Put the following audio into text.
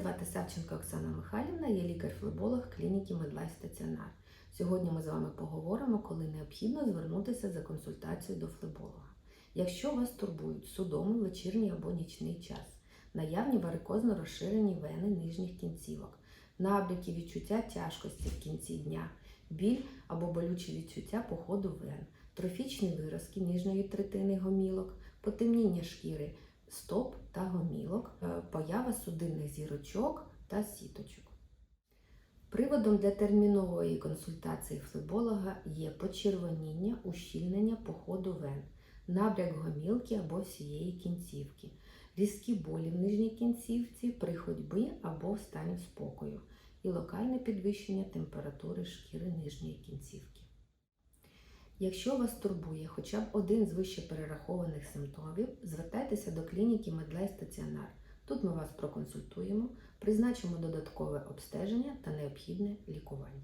звати Савченко Оксана Михайлівна, я лікар-флеболог клініки Медлайф Стаціонар. Сьогодні ми з вами поговоримо, коли необхідно звернутися за консультацією до флеболога. Якщо вас турбують судомий, вечірній або нічний час, наявні варикозно розширені вени нижніх кінцівок, набряки відчуття тяжкості в кінці дня, біль або болючі відчуття по ходу вен, трофічні виразки нижньої третини гомілок, потемніння шкіри стоп та гомілок, е, поява судинних зірочок та сіточок. Приводом для термінової консультації флеболога є почервоніння, ущільнення по ходу вен, набряк гомілки або всієї кінцівки, різкі болі в нижній кінцівці при ходьбі або в стані спокою і локальне підвищення температури шкіри нижньої кінцівки. Якщо вас турбує хоча б один з вище перерахованих симптомів, звертайтеся до клініки Медлей Стаціонар. Тут ми вас проконсультуємо, призначимо додаткове обстеження та необхідне лікування.